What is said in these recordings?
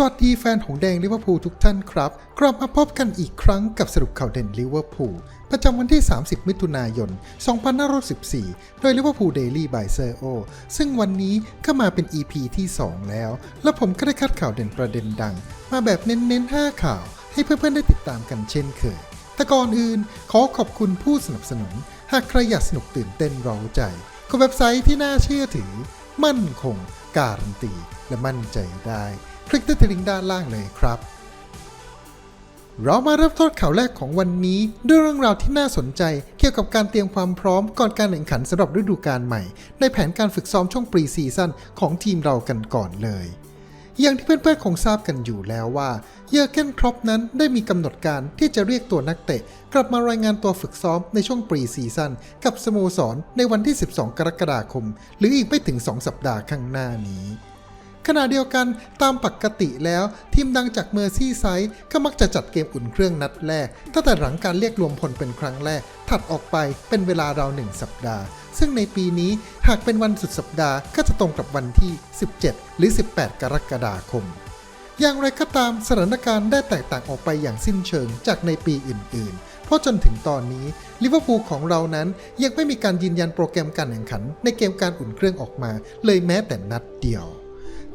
สวัสดีแฟนของแดงลิเวอร์พูลทุกท่านครับ กลับมาพบกันอีกครั้งกับสรุปข่าวเด่นลิเวอร์พูลประจำวันที่ 30 มิถุนายน 2514 โดยลิเวอร์พูลเดลี่บายเซอร์โอซึ่งวันนี้ก็มาเป็น EP ที่ 2 แล้ว และผมก็ได้คัดข่าวเด่นประเด็นดัง มาแบบเน้นๆ 5 ข่าว ให้เพื่อนๆ ได้ติดตามกันเช่นเคย แต่ก่อนอื่นขอขอบคุณผู้สนับสนุน หากใครอยากสนุกตื่นเต้นเร้าใจก็เว็บไซต์ที่น่าเชื่อถือ มั่นคง การันตี และมั่นใจได้ คลิกที่ลิงก์ด้านล่างเลยครับ เรามาเริ่มต้นข่าวแรกของวันนี้ด้วยเรื่องราวที่น่าสนใจ เกี่ยวกับการเตรียมความพร้อมก่อนการแข่งขันสำหรับฤดูกาลใหม่ ในแผนการฝึกซ้อมช่วงปรีซีซั่นของทีมเรากันก่อนเลยอย่างที่เพื่อนๆคงทราบกันอยู่แล้วว่าเยอร์เกนครอปนั้นได้มีกำหนดการที่จะเรียกตัวนักเตะ กลับมารายงานตัวฝึกซ้อมในช่วงปรีซีซั่นกับสโมสรในวันที่ 12 กรกฎาคม หรืออีกไม่ถึง 2 สัปดาห์ข้างหน้านี้ ขณะเดียวกันตามปกติแล้ว ทีมดังจากเมอร์ซี่ไซด์ก็มักจะจัดเกมอุ่นเครื่องนัดแรกตั้งแต่หลังการเรียกรวมพลเป็นครั้งแรก ถัดออกไปเป็นเวลาราวหนึ่งสัปดาห์ ซึ่งในปีนี้หากเป็นวันสุดสัปดาห์ก็จะตรงกับวันที่ 17 หรือ 18 กรกฎาคม อย่างไรก็ตามสถานการณ์ได้แตกต่างออกไปอย่างสิ้นเชิงจากในปีอื่นๆ เพราะจนถึงตอนนี้ลิเวอร์พูลของเรานั้นยังไม่มีการยืนยันโปรแกรมการแข่งขัน ในเกมการอุ่นเครื่องออกมา เลยแม้แต่นัดเดียว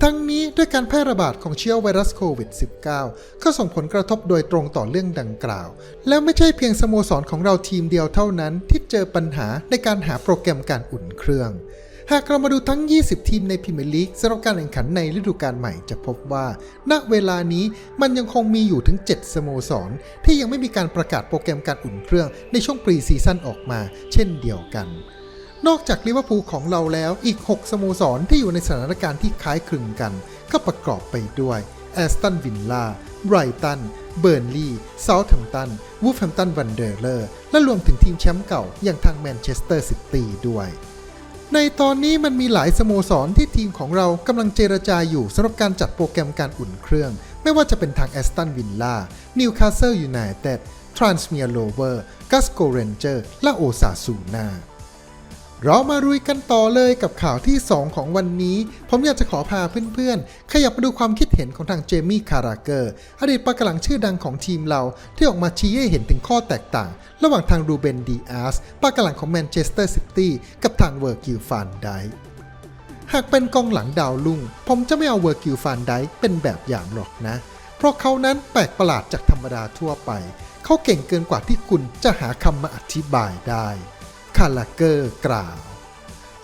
ทั้งนี้ด้วยการแพร่ระบาดของเชื้อไวรัสโควิด -19 ก็ส่งผลกระทบโดยตรงต่อเรื่องดังกล่าว แล้วไม่ใช่เพียงสโมสรของเราทีมเดียวเท่านั้นที่เจอปัญหาในการหาโปรแกรมการอุ่นเครื่อง หากเรามาดูทั้ง 20 ทีมในพรีเมียร์ลีกสำหรับการแข่งขันในฤดูกาลใหม่จะพบว่า ณ เวลานี้มันยังคงมีอยู่ถึง 7 สโมสร ที่ยังไม่มีการประกาศโปรแกรมการอุ่นเครื่องในช่วงปรีซีซั่นออกมา เช่นเดียวกัน นอกจากลิเวอร์พูลของเราแล้วอีก 6 สโมสรที่อยู่ในสถานการณ์ที่คล้ายคลึงกัน ก็ประกอบไปด้วยแอสตันวินล่าไบรตัน เบิร์นลีย์เซาท์แฮมป์ตัน วูฟแฮมป์ตันวันเดอร์เลอร์ และรวมถึงทีมแชมป์เก่าอย่างทางแมนเชสเตอร์ซิตี้ด้วย ในตอนนี้มันมีหลายสโมสรที่ทีมของเรากำลังเจรจาอยู่สำหรับการจัดโปรแกรมการอุ่นเครื่อง ไม่ว่าจะเป็นทางแอสตันวินล่า นิวคาสเซิลยูไนเต็ด ทรานส์เมียร์โลเวอร์ กัสโกเรนเจอร์ และโอซาซูนา เรามารุยกันต่อเลยกับข่าวที่ 2 ของวันนี้ ผมอยากจะขอพาเพื่อนๆ ขยับมาดูความคิดเห็นของทางเจมี่คาราเกอร์ อดีตปากหลังชื่อดังของทีมเรา ที่ออกมาชี้ให้เห็นถึงข้อแตกต่าง ระหว่างทางรูเบนดีอาสปากหลังของแมนเชสเตอร์ซิตี้กับทางเวอร์กิลฟานไดหากเป็นกองหลังดาวลุ่ง ผมจะไม่เอาเวอร์กิลฟานไดเป็นแบบอย่างหรอกนะ เพราะเขานั้นแปลกประหลาดจากธรรมดาทั่วไป เขาเก่งเกินกว่าที่คุณจะหาคำมาอธิบายได้าราเกอร์กล่าว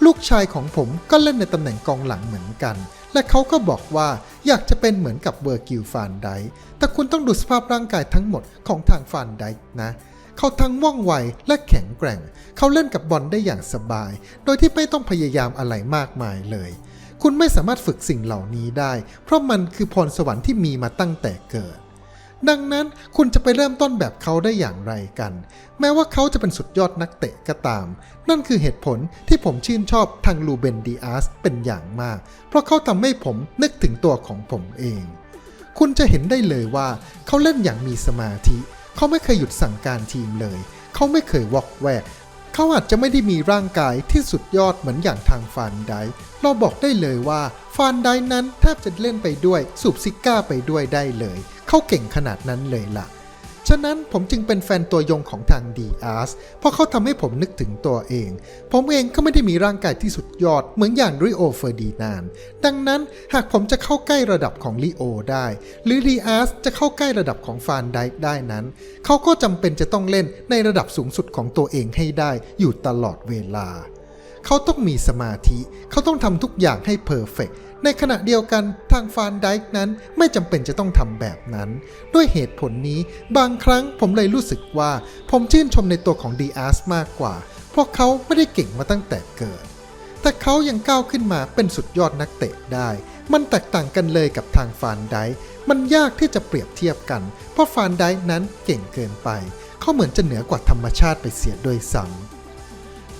ลูกชายของผมก็เล่นในตำแหน่งกองหลังเหมือนกัน และเขาก็บอกว่าอยากจะเป็นเหมือนกับเวอร์กิลฟานไดแต่คุณต้องดูสภาพร่างกายทั้งหมดของทางฟานไดนะเขาทั้งว่องไวและแข็งแกร่ง เขาเล่นกับบอลได้อย่างสบาย โดยที่ไม่ต้องพยายามอะไรมากมายเลย คุณไม่สามารถฝึกสิ่งเหล่านี้ได้ เพราะมันคือพรสวรรค์ที่มีมาตั้งแต่เกิด ดังนั้นคุณจะไปเริ่มต้นแบบเขาได้อย่างไรกัน แม้ว่าเขาจะเป็นสุดยอดนักเตะก็ตาม นั่นคือเหตุผลที่ผมชื่นชอบทางลูเบนดีอาสเป็นอย่างมาก เพราะเขาทำให้ผมนึกถึงตัวของผมเอง คุณจะเห็นได้เลยว่าเขาเล่นอย่างมีสมาธิ เขาไม่เคยหยุดสั่งการทีมเลย เขาไม่เคยวอกแวกเขาอาจจะไม่ได้มีร่างกายที่สุดยอดเหมือนอย่างทางฟานไดเราบอกได้เลยว่าฟานไดนั้นแทบจะเล่นไปด้วยสูบซิก้าไปด้วยได้เลย เขาเก่งขนาดนั้นเลยล่ะ ฉะนั้นผมจึงเป็นแฟนตัวยงของทางดีอาร์สเพราะเขาทำให้ผมนึกถึงตัวเอง ผมเองก็ไม่ได้มีร่างกายที่สุดยอดเหมือนอย่างริโอเฟอร์ดีนาน ดังนั้นหากผมจะเข้าใกล้ระดับของลิโอได้ หรือดีอาร์สจะเข้าใกล้ระดับของฟานไดได้นั้น เขาก็จำเป็นจะต้องเล่นในระดับสูงสุดของตัวเองให้ได้อยู่ตลอดเวลา เขาต้องมีสมาธิ เขาต้องทำทุกอย่างให้เพอร์เฟกในขณะเดียวกันทางฟานไดค์นั้นไม่จำเป็นจะต้องทำแบบนั้น ด้วยเหตุผลนี้บางครั้งผมเลยรู้สึกว่า ผมชื่นชมในตัวของดีอาร์สมากกว่า เพราะเขาไม่ได้เก่งมาตั้งแต่เกิด แต่เขายังก้าวขึ้นมาเป็นสุดยอดนักเตะได้ มันแตกต่างกันเลยกับทางฟานไดค์มันยากที่จะเปรียบเทียบกัน เพราะฟานไดค์นั้นเก่งเกินไป เขาเหมือนจะเหนือกว่าธรรมชาติไปเสียด้วยซ้ำ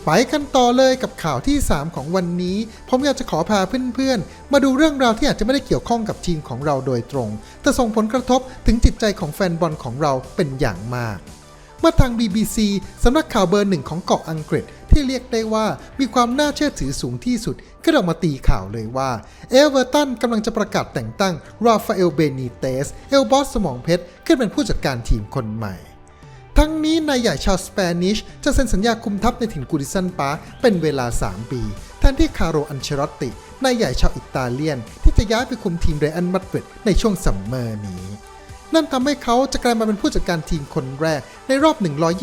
ไปกันต่อเลยกับข่าวที่ 3 ของวันนี้ ผมอยากจะขอพาเพื่อนๆ มาดูเรื่องราวที่อาจจะไม่ได้เกี่ยวข้องกับทีมของเราโดยตรง แต่ส่งผลกระทบถึงจิตใจของแฟนบอลของเราเป็นอย่างมาก เมื่อทาง BBC สำนักข่าวเบอร์หนึ่งของเกาะอังกฤษที่เรียกได้ว่ามีความน่าเชื่อถือสูงที่สุด ก็ออกมาตีข่าวเลยว่า เอเวอร์ตันกำลังจะประกาศแต่งตั้งราฟาเอลเบนิเตส เอลบอสสมองเพชรขึ้นเป็นผู้จัดการทีมคนใหม่ ทั้งนี้นายใหญ่ชาวสเปนิชจะเซ็นสัญญาคุมทัพในถิ่นกูดิสันปาร์คเป็นเวลา 3 ปี แทนที่คาร์โรอันเชรอตตินายใหญ่ชาวอิตาเลียน ที่จะย้ายไปคุมทีมเรอันมัดเวดในช่วงซัมเมอร์นี้ นั่นทำให้เขาจะกลายมาเป็นผู้จัดการทีมคนแรกในรอบ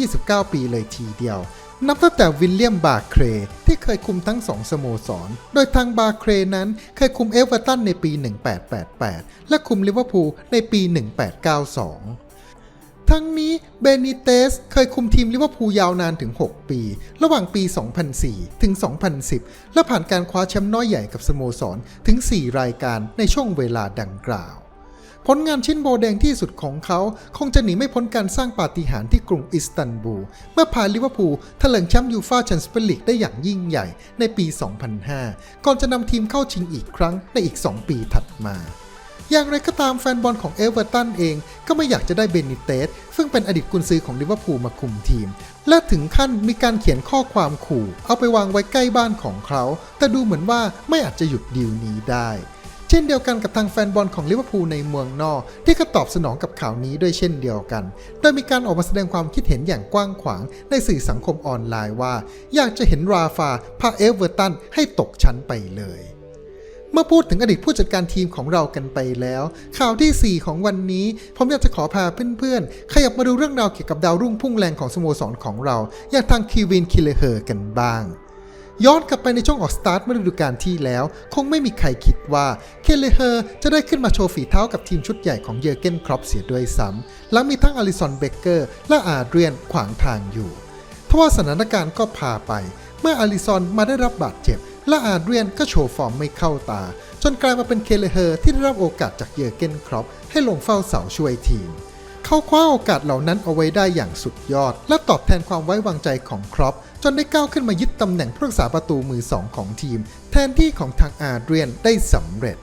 129 ปีเลยทีเดียวนับตั้งแต่วิลเลียมบาร์เครที่เคยคุมทั้งสองสโมสร โดยทางบาร์เครนั้นเคยคุมเอเวอร์ตันในปี 1888 และคุมลิเวอร์พูลในปี 1892 ทั้งนี้เบนิเตสเคยคุมทีมลิเวอร์พูลยาวนานถึง 6 ปี ระหว่างปี 2004 ถึง 2010 และผ่านการคว้าแชมป์น้อยใหญ่กับสโมสรถึง 4 รายการในช่วงเวลาดังกล่าว ผลงานชิ้นโบแดงที่สุดของเขาคงจะหนีไม่พ้นการสร้างปาฏิหาริย์ที่กรุงอิสตันบูล เมื่อพาลิเวอร์พูลถลิงแชมป์ยูฟาแชมเปี้ยนส์ลีกได้อย่างยิ่งใหญ่ในปี 2005 ก่อนจะนำทีมเข้าชิงอีกครั้งในอีก 2 ปีถัดมา อย่างไรก็ตามแฟนบอลของเอเวอร์ตันเองก็ไม่อยากจะได้เบนิเตสซึ่งเป็นอดีตกุนซือของลิเวอร์พูลมาคุมทีม และถึงขั้นมีการเขียนข้อความขู่ เอาไปวางไว้ใกล้บ้านของเขา แต่ดูเหมือนว่าไม่อาจจะหยุดดีลนี้ได้ เช่นเดียวกันกับทางแฟนบอลของลิเวอร์พูลในเมืองนอก ที่ก็ตอบสนองกับข่าวนี้ด้วยเช่นเดียวกัน โดยมีการออกมาแสดงความคิดเห็นอย่างกว้างขวางในสื่อสังคมออนไลน์ว่า อยากจะเห็นราฟาพาเอเวอร์ตันให้ตกชั้นไปเลย เมื่อพูดถึงอดีตผู้จัดการทีมของเรากันไปแล้ว ข่าวทีสี่ 4 ของวันนี้ผมอยากจะขอพาเพื่อนๆ ขยับมาดูเรื่องราวเกี่ยวกับดาวรุ่งพุ่งแรงของสโมสรของเรา อย่างทางคีวินคิเลเฮอร์กันบ้างย้อนกลับไปในช่วงออกสตาร์ทเมื่อฤดูกาลที่แล้ว คงไม่มีใครคิดว่าเคเลเฮอร์จะได้ขึ้นมาโชว์ฝีเท้ากับทีมชุดใหญ่ของเยอร์เกนครอปเสียด้วยซ้ำหลังมีทั้งอลิสันเบเกอร์ และอาเดรียนขวางทางอยู่ทว่าสถานการณ์ก็พาไป เมื่ออลิซอนมาได้รับบาดเจ็บ และอาเดรียนก็โชว์ฟอร์มไม่เข้าตา จนกลายมาเป็นเคเลเฮอร์ที่ได้รับโอกาสจากเยอร์เกนครอปให้ลงเฝ้าเสาช่วยทีม เขาคว้าโอกาสเหล่านั้นเอาไว้ได้อย่างสุดยอด และตอบแทนความไว้วางใจของครอปจนได้ก้าวขึ้นมายึดตำแหน่งผู้รักษาประตูมือสองของทีม แทนที่ของทางอาเดรียนได้สำเร็จ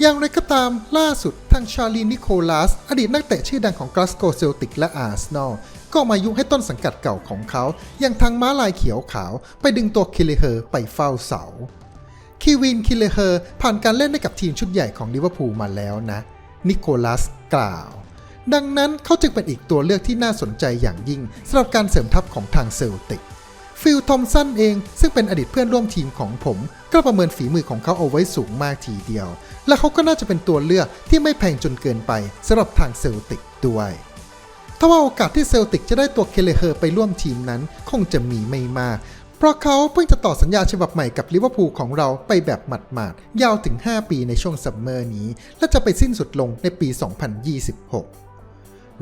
อย่างไรก็ตามล่าสุดทางชาลีนิโคลัส อดีตนักเตะชื่อดังของกลาสโกเซลติกและอาร์เซนอล ก็มายุให้ต้นสังกัดเก่าของเขา อย่างทางม้าลายเขียวขาว ไปดึงตัวคิเลเฮอร์ไปเฝ้าเสา คีวินคิเลเฮอร์ผ่านการเล่นให้กับทีมชุดใหญ่ของลิเวอร์พูลมาแล้วนะ นิโคลัสกล่าว ดังนั้นเขาจึงเป็นอีกตัวเลือกที่น่าสนใจอย่างยิ่งสำหรับการเสริมทัพของทางเซลติกฟิลทอมสันเองซึ่งเป็นอดีตเพื่อนร่วมทีมของผม ก็ประเมินฝีมือของเขาเอาไว้สูงมากทีเดียว และเขาก็น่าจะเป็นตัวเลือกที่ไม่แพงจนเกินไปสำหรับทางเซลติกด้วย ทว่าโอกาสที่เซลติกจะได้ตัวเคเลเฮอร์ไปร่วมทีมนั้น คงจะมีไม่มาก เพราะเขาเพิ่งจะต่อสัญญาฉบับใหม่กับลิเวอร์พูลของเราไปแบบหมาดๆ ยาวถึง 5 ปีในช่วงซัมเมอร์นี้ และจะไปสิ้นสุดลงในปี 2026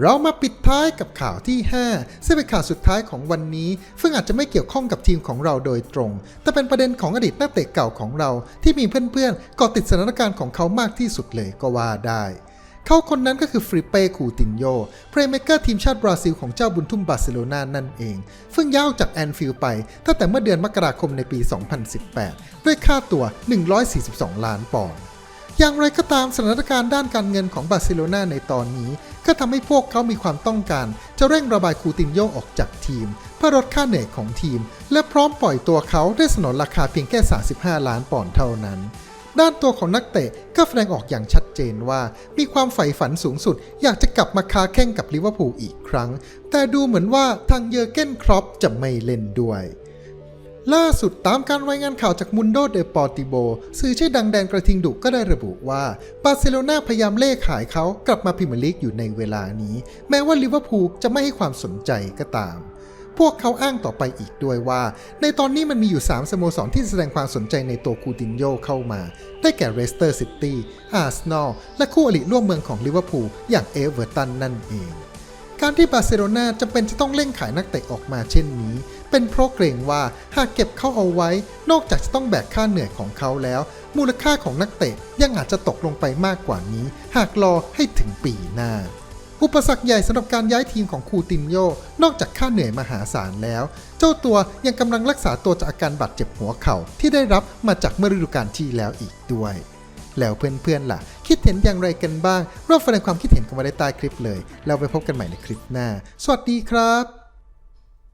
เรามาปิดท้ายกับข่าวที่ 5 ซึ่งเป็นข่าวสุดท้ายของวันนี้ ซึ่งอาจจะไม่เกี่ยวข้องกับทีมของเราโดยตรง แต่เป็นประเด็นของอดีตนักเตะเก่าของเราที่มีเพื่อนๆเกาะติดสถานการณ์ของเขามากที่สุดเลยก็ว่าได้ เขาคนนั้นก็คือฟริเป้คูตินโยเพลย์เมกเกอร์ทีมชาติบราซิลของเจ้าบุญทุ่มบาร์เซโลนานั่นเองซึ่งย้ายออกจากแอนฟิลด์ไปตั้งแต่เมื่อเดือนมกราคมในปี 2018 ด้วยค่าตัว 142 ล้านปอนด์อย่างไรก็ตามสถานการณ์ด้านการเงินของบาร์เซโลนาในตอนนี้ ก็ทำให้พวกเขามีความต้องการ จะเร่งระบายคูตินโยออกจากทีม เพื่อลดค่าเหนื่อยของทีม และพร้อมปล่อยตัวเขาได้สนนราคาเพียงแค่ 35 ล้านปอนด์เท่านั้น ด้านตัวของนักเตะก็แสดงออกอย่างชัดเจนว่า มีความใฝ่ฝันสูงสุด อยากจะกลับมาคาแข่งกับลิเวอร์พูลอีกครั้ง แต่ดูเหมือนว่าทางเยอร์เกนครอปจะไม่เล่นด้วยล่าสุดตามการรายงานข่าวจากมุนโดเดปอร์ติโบสื่อชื่อดังแดนกระทิงดุก็ได้ระบุว่า บาร์เซโลนาพยายามเล่ขายเขากลับมาพรีเมียร์ลีกอยู่ในเวลานี้ แม้ว่าลิเวอร์พูลจะไม่ให้ความสนใจก็ตาม พวกเขาอ้างต่อไปอีกด้วยว่า ในตอนนี้มันมีอยู่ 3 สโมสรที่แสดงความสนใจในตัวคูตินโยเข้ามา ได้แก่เรสเตอร์ซิตี้ อาร์เซนอล และคู่อริร่วมเมืองของลิเวอร์พูลอย่างเอเวอร์ตันนั่นเอง การที่บาร์เซโลนาจำเป็นจะต้องเร่งขายนักเตะออกมาเช่นนี้ เป็นเพราะเกรงว่าหากเก็บเขาเอาไว้ นอกจากจะต้องแบกค่าเหนื่อยของเขาแล้ว มูลค่าของนักเตะยังอาจจะตกลงไปมากกว่านี้ หากรอให้ถึงปีหน้า อุปสรรคใหญ่สำหรับการย้ายทีมของคูตินโย นอกจากค่าเหนื่อยมหาศาลแล้ว เจ้าตัวยังกำลังรักษาตัวจากอาการบาดเจ็บหัวเข่าที่ได้รับมาจากเมื่อฤดูกาลที่แล้วอีกด้วย แล้วเพื่อนๆล่ะ คิดเห็นอย่างไรกันบ้างรบแสดงความคิดเห็นกันมาได้ใต้คลิปเลย แล้วไปพบกันใหม่ในคลิปหน้า สวัสดีครับ